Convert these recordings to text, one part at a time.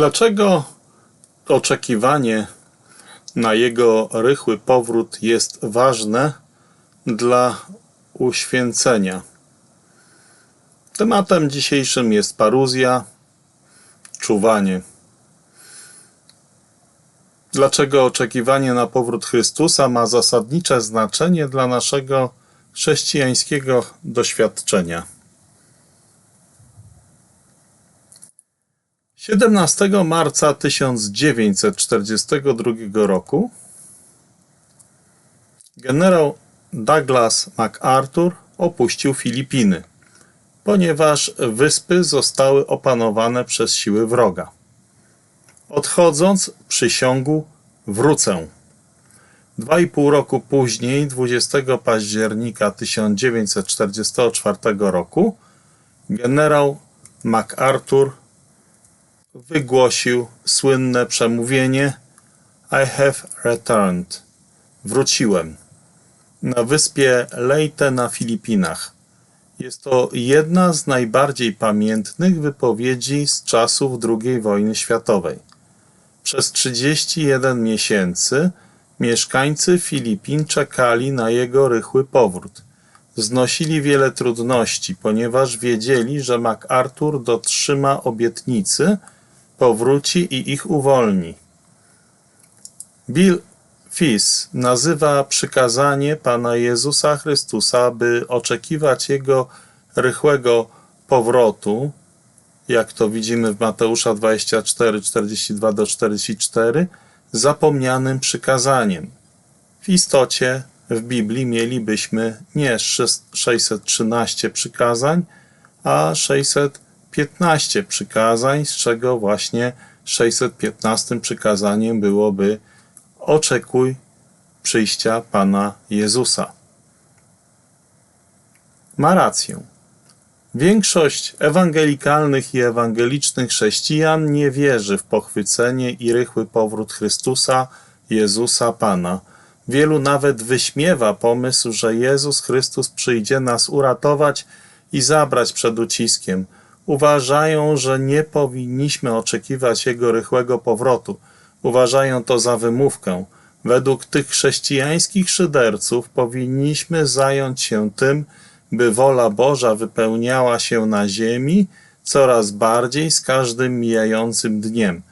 Dlaczego oczekiwanie na jego rychły powrót jest ważne dla uświęcenia? Tematem dzisiejszym jest paruzja, czuwanie. Dlaczego oczekiwanie na powrót Chrystusa ma zasadnicze znaczenie dla naszego chrześcijańskiego doświadczenia? 17 marca 1942 roku generał Douglas MacArthur opuścił Filipiny, ponieważ wyspy zostały opanowane przez siły wroga. Odchodząc, przysiągł wrócę. Dwa i pół roku później, 20 października 1944 roku, generał MacArthur wygłosił słynne przemówienie I have returned. Wróciłem. Na wyspie Leyte na Filipinach. Jest to jedna z najbardziej pamiętnych wypowiedzi z czasów II wojny światowej. Przez 31 miesięcy mieszkańcy Filipin czekali na jego rychły powrót. Znosili wiele trudności, ponieważ wiedzieli, że MacArthur dotrzyma obietnicy, powróci i ich uwolni. Bill Fiss nazywa przykazanie Pana Jezusa Chrystusa, by oczekiwać Jego rychłego powrotu, jak to widzimy w Mateusza 24, 42 do 44, zapomnianym przykazaniem. W istocie w Biblii mielibyśmy nie 613 przykazań, a 615 przykazań, z czego właśnie 615 przykazaniem byłoby oczekuj przyjścia Pana Jezusa. Ma rację. Większość ewangelikalnych i ewangelicznych chrześcijan nie wierzy w pochwycenie i rychły powrót Chrystusa, Jezusa Pana. Wielu nawet wyśmiewa pomysł, że Jezus Chrystus przyjdzie nas uratować i zabrać przed uciskiem. Uważają, że nie powinniśmy oczekiwać Jego rychłego powrotu. Uważają to za wymówkę. Według tych chrześcijańskich szyderców powinniśmy zająć się tym, by wola Boża wypełniała się na ziemi coraz bardziej z każdym mijającym dniem.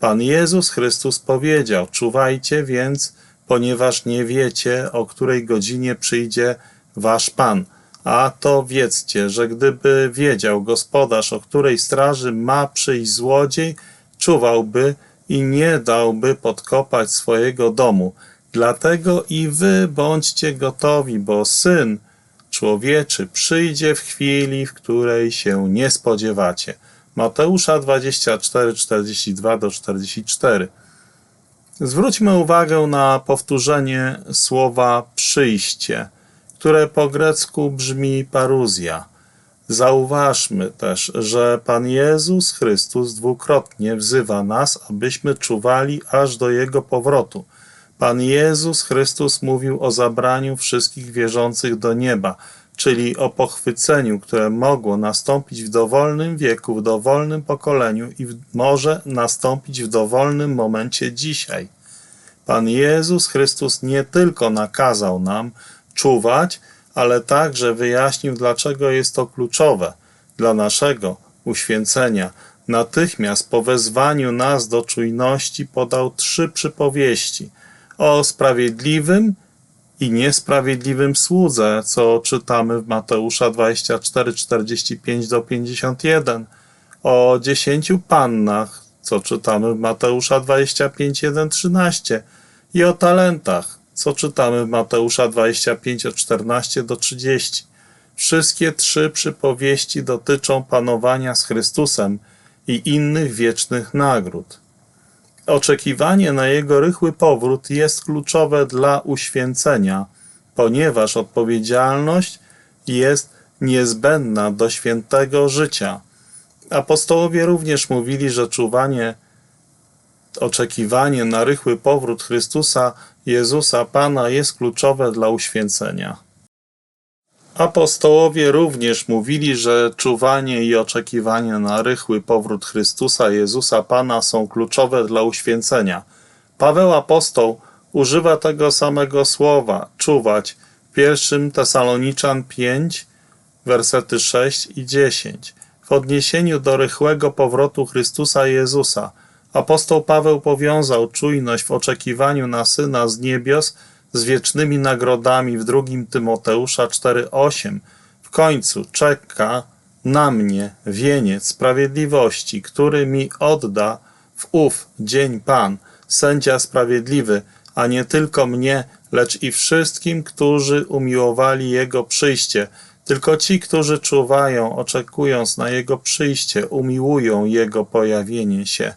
Pan Jezus Chrystus powiedział: Czuwajcie więc, ponieważ nie wiecie, o której godzinie przyjdzie wasz Pan. A to wiedzcie, że gdyby wiedział gospodarz, o której straży ma przyjść złodziej, czuwałby i nie dałby podkopać swojego domu. Dlatego i wy bądźcie gotowi, bo syn człowieczy przyjdzie w chwili, w której się nie spodziewacie. Mateusza 24, 42 do 44. Zwróćmy uwagę na powtórzenie słowa przyjście, które po grecku brzmi paruzja. Zauważmy też, że Pan Jezus Chrystus dwukrotnie wzywa nas, abyśmy czuwali aż do Jego powrotu. Pan Jezus Chrystus mówił o zabraniu wszystkich wierzących do nieba, czyli o pochwyceniu, które mogło nastąpić w dowolnym wieku, w dowolnym pokoleniu i może nastąpić w dowolnym momencie dzisiaj. Pan Jezus Chrystus nie tylko nakazał nam czuwać, ale także wyjaśnił, dlaczego jest to kluczowe dla naszego uświęcenia. Natychmiast po wezwaniu nas do czujności podał trzy przypowieści o sprawiedliwym i niesprawiedliwym słudze, co czytamy w Mateusza 24, 45 do 51, o dziesięciu pannach, co czytamy w Mateusza 25, 1, 13 i o talentach, co czytamy w Mateusza 25 od 14 do 30. Wszystkie trzy przypowieści dotyczą panowania z Chrystusem i innych wiecznych nagród. Oczekiwanie na jego rychły powrót jest kluczowe dla uświęcenia, ponieważ odpowiedzialność jest niezbędna do świętego życia. Apostołowie również mówili, że czuwanie oczekiwanie na rychły powrót Chrystusa, Jezusa Pana jest kluczowe dla uświęcenia. Apostołowie również mówili, że czuwanie i oczekiwanie na rychły powrót Chrystusa Jezusa Pana są kluczowe dla uświęcenia. Paweł apostoł używa tego samego słowa czuwać w pierwszym Tesaloniczan 5, wersety 6 i 10. W odniesieniu do rychłego powrotu Chrystusa Jezusa, apostoł Paweł powiązał czujność w oczekiwaniu na Syna z niebios z wiecznymi nagrodami w drugim Tymoteusza 4:8. W końcu czeka na mnie wieniec sprawiedliwości, który mi odda w ów dzień Pan, sędzia sprawiedliwy, a nie tylko mnie, lecz i wszystkim, którzy umiłowali Jego przyjście. Tylko ci, którzy czuwają, oczekując na Jego przyjście, umiłują Jego pojawienie się.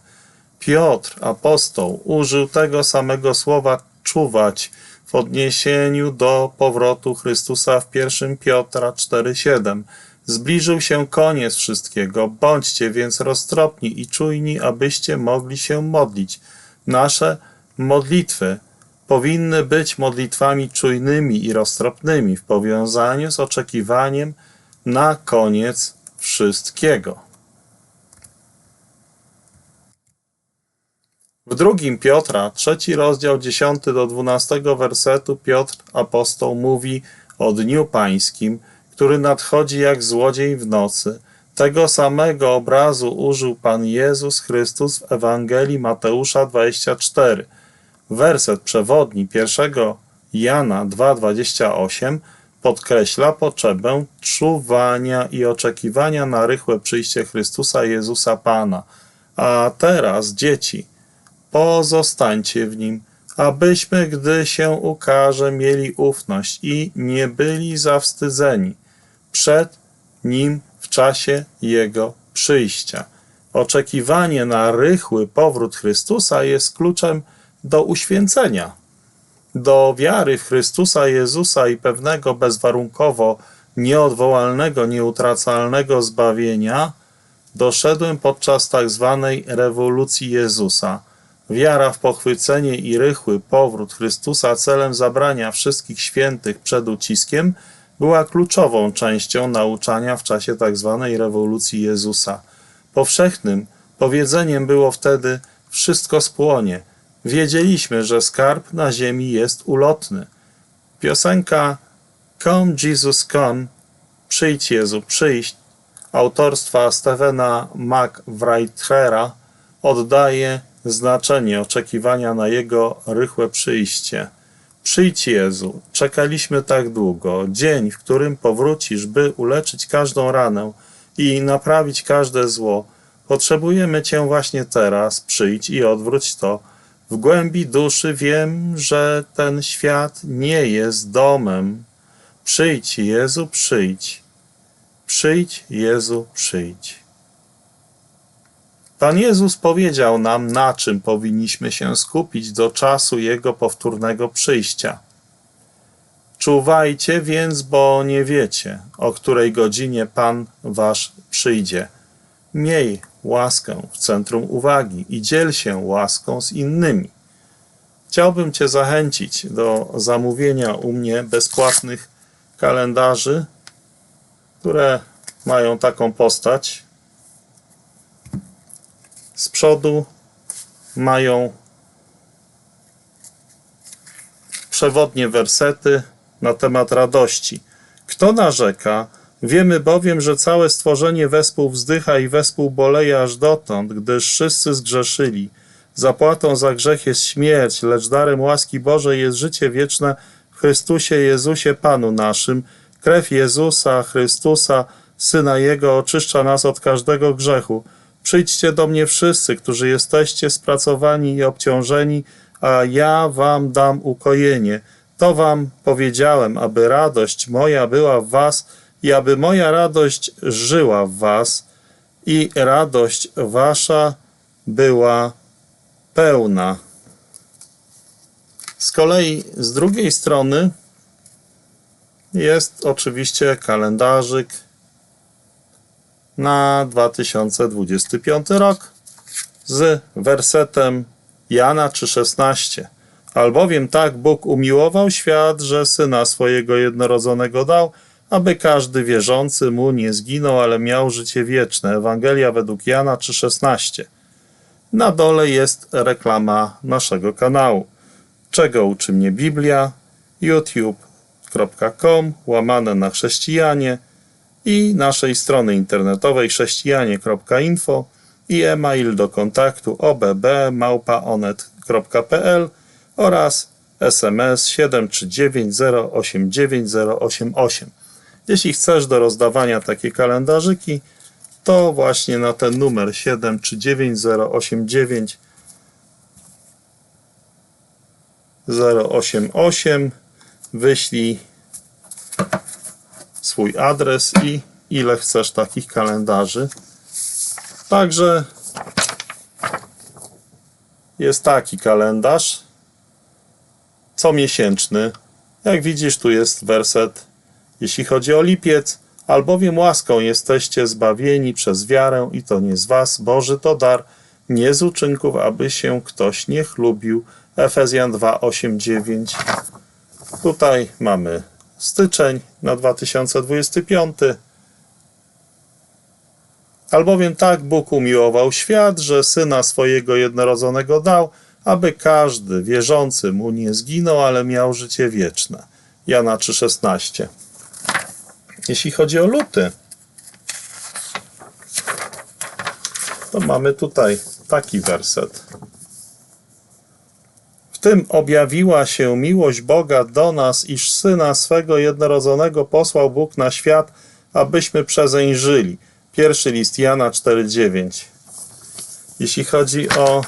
Piotr, apostoł, użył tego samego słowa czuwać w odniesieniu do powrotu Chrystusa w 1 Piotra 4:7. Zbliżył się koniec wszystkiego, bądźcie więc roztropni i czujni, abyście mogli się modlić. Nasze modlitwy powinny być modlitwami czujnymi i roztropnymi w powiązaniu z oczekiwaniem na koniec wszystkiego. W drugim Piotra, trzeci rozdział, 10 do 12 wersetu, Piotr apostoł mówi o dniu pańskim, który nadchodzi jak złodziej w nocy. Tego samego obrazu użył Pan Jezus Chrystus w Ewangelii Mateusza 24. Werset przewodni pierwszego Jana 2,28 podkreśla potrzebę czuwania i oczekiwania na rychłe przyjście Chrystusa Jezusa Pana. A teraz, dzieci, pozostańcie w nim, abyśmy, gdy się ukaże, mieli ufność i nie byli zawstydzeni przed nim w czasie jego przyjścia. Oczekiwanie na rychły powrót Chrystusa jest kluczem do uświęcenia, do wiary w Chrystusa Jezusa i pewnego bezwarunkowo nieodwołalnego, nieutracalnego zbawienia. Doszedłem podczas tak zwanej rewolucji Jezusa – Wiara w pochwycenie i rychły powrót Chrystusa celem zabrania wszystkich świętych przed uciskiem była kluczową częścią nauczania w czasie tzw. Tak rewolucji Jezusa. Powszechnym powiedzeniem było wtedy wszystko spłonie. Wiedzieliśmy, że skarb na ziemi jest ulotny. Piosenka Come Jesus Come, Przyjdź Jezu, przyjść, autorstwa Stevena McWrightera oddaje znaczenie oczekiwania na Jego rychłe przyjście. Przyjdź Jezu, czekaliśmy tak długo, dzień, w którym powrócisz, by uleczyć każdą ranę i naprawić każde zło. Potrzebujemy Cię właśnie teraz, przyjdź i odwróć to. W głębi duszy wiem, że ten świat nie jest domem. Przyjdź Jezu, przyjdź. Przyjdź Jezu, przyjdź. Pan Jezus powiedział nam, na czym powinniśmy się skupić do czasu Jego powtórnego przyjścia. Czuwajcie więc, bo nie wiecie, o której godzinie Pan Wasz przyjdzie. Miej łaskę w centrum uwagi i dziel się łaską z innymi. Chciałbym Cię zachęcić do zamówienia u mnie bezpłatnych kalendarzy, które mają taką postać, z przodu mają przewodnie wersety na temat radości. Kto narzeka, wiemy bowiem, że całe stworzenie wespół wzdycha i wespół boleje aż dotąd, gdyż wszyscy zgrzeszyli. Zapłatą za grzech jest śmierć, lecz darem łaski Bożej jest życie wieczne w Chrystusie Jezusie Panu naszym. Krew Jezusa Chrystusa, Syna Jego, oczyszcza nas od każdego grzechu. Przyjdźcie do mnie wszyscy, którzy jesteście spracowani i obciążeni, a ja wam dam ukojenie. To wam powiedziałem, aby radość moja była w was i aby moja radość żyła w was i radość wasza była pełna. Z kolei z drugiej strony jest oczywiście kalendarzyk na 2025 rok z wersetem Jana 3,16. Albowiem tak Bóg umiłował świat, że Syna swojego jednorodzonego dał, aby każdy wierzący mu nie zginął, ale miał życie wieczne. Ewangelia według Jana 3,16. Na dole jest reklama naszego kanału. Czego uczy mnie Biblia? youtube.com łamane na chrześcijanie i naszej strony internetowej chrześcijanie.info i e-mail do kontaktu obb.małpaonet.pl oraz SMS 739089088. Jeśli chcesz do rozdawania takie kalendarzyki, to właśnie na ten numer 739089088 088 wyślij swój adres i ile chcesz takich kalendarzy. Także jest taki kalendarz comiesięczny. Jak widzisz, tu jest werset, jeśli chodzi o lipiec, albowiem łaską jesteście zbawieni przez wiarę i to nie z was, Boży to dar, nie z uczynków, aby się ktoś nie chlubił. Efezjan 2, 8, 9. Tutaj mamy styczeń na 2025. Albowiem tak Bóg umiłował świat, że Syna swojego jednorodzonego dał, aby każdy wierzący mu nie zginął, ale miał życie wieczne. Jana 3,16. Jeśli chodzi o luty, to mamy tutaj taki werset. Tym objawiła się miłość Boga do nas, iż Syna swego jednorodzonego posłał Bóg na świat, abyśmy przezeń żyli. Pierwszy list Jana 4,9. Jeśli chodzi o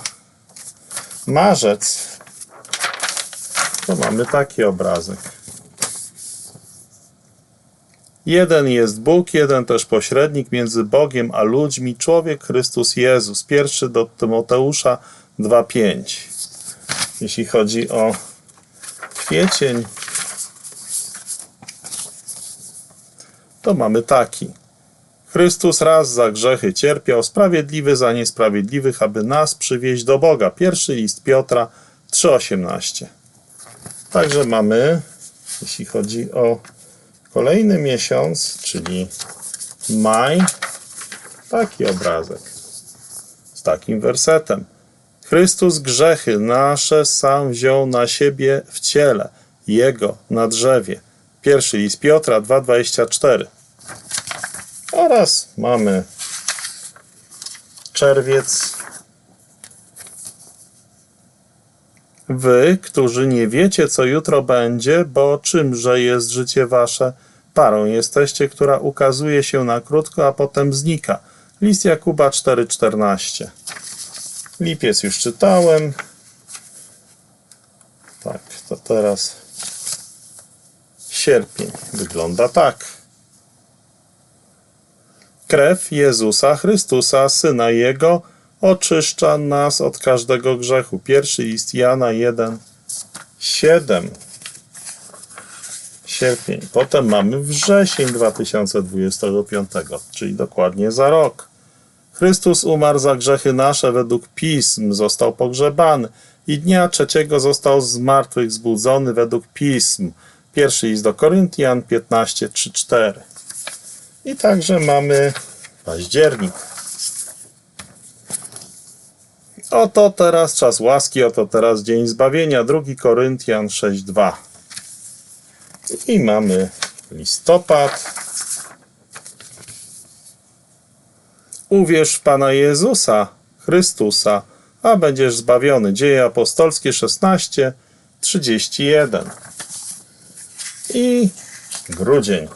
marzec, to mamy taki obrazek. Jeden jest Bóg, jeden też pośrednik między Bogiem a ludźmi, człowiek Chrystus Jezus. Pierwszy do Tymoteusza 2,5. Jeśli chodzi o kwiecień, to mamy taki. Chrystus raz za grzechy cierpiał, sprawiedliwy za niesprawiedliwych, aby nas przywieźć do Boga. Pierwszy list Piotra 3,18. Także mamy, jeśli chodzi o kolejny miesiąc, czyli maj, taki obrazek z takim wersetem. Chrystus grzechy nasze sam wziął na siebie w ciele, Jego na drzewie. Pierwszy list Piotra 2,24. Oraz mamy czerwiec. Wy, którzy nie wiecie, co jutro będzie, bo czymże jest życie wasze, parą jesteście, która ukazuje się na krótko, a potem znika. List Jakuba 4,14. Lipiec już czytałem. Tak, to teraz sierpień wygląda tak. Krew Jezusa Chrystusa, Syna Jego, oczyszcza nas od każdego grzechu. Pierwszy list Jana 1, 7. Sierpień. Potem mamy wrzesień 2025, czyli dokładnie za rok. Chrystus umarł za grzechy nasze według pism, został pogrzebany i dnia trzeciego został z martwych zbudzony według pism. Pierwszy list do Koryntian 15, 3, 4. I także mamy październik. Oto teraz czas łaski, oto teraz dzień zbawienia. 2 Koryntian 6:2. I mamy listopad. Uwierz w Pana Jezusa, Chrystusa, a będziesz zbawiony. Dzieje apostolskie 16, 31. I grudzień.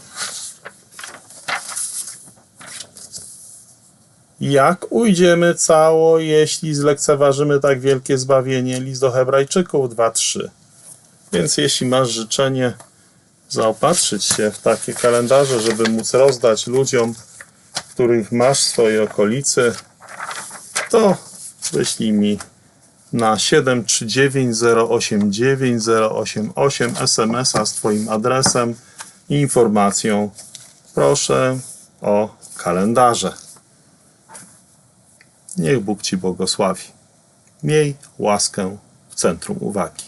Jak ujdziemy cało, jeśli zlekceważymy tak wielkie zbawienie? List do Hebrajczyków 2:3. Więc jeśli masz życzenie zaopatrzyć się w takie kalendarze, żeby móc rozdać ludziom, których masz w swojej okolicy, to wyślij mi na 739089088 SMS-a z Twoim adresem i informacją. Proszę o kalendarze. Niech Bóg Ci błogosławi. Miej łaskę w centrum uwagi.